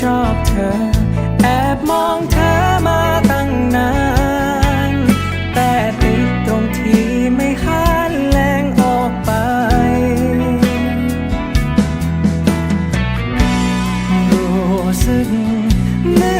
ชอบเธอ แอบมองเธอมาตั้งนาน แต่ติดตรงที่ไม่หันแรงออกไป รู้สึกเมือ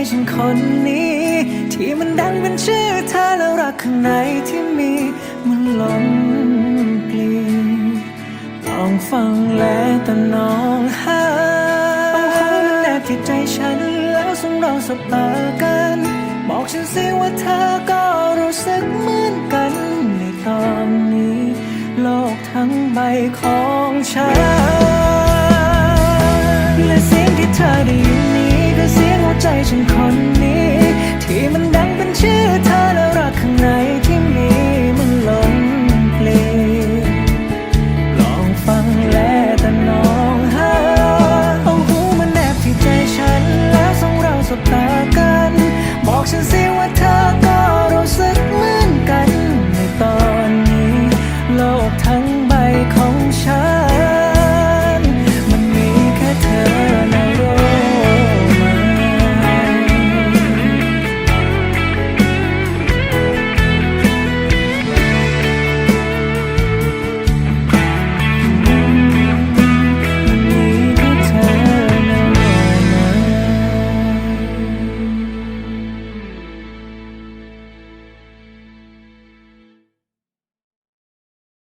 คนนี้ ที่มันดังเป็นชื่อเธอแล้วรักข้างในที่มีมันหลงกลีลองฟังและตะนองหาเอาหัวมันแนบที่ใจฉันแล้วส่งเราสบตากัน บอกฉันสิว่าเธอก็รู้สึกเหมือนกันในตอนนี้ โลกทั้งใบของฉันและเสียงที่เธอได้ยิน ฉันคนนี้ ที่มันดังเป็นชื่อเธอ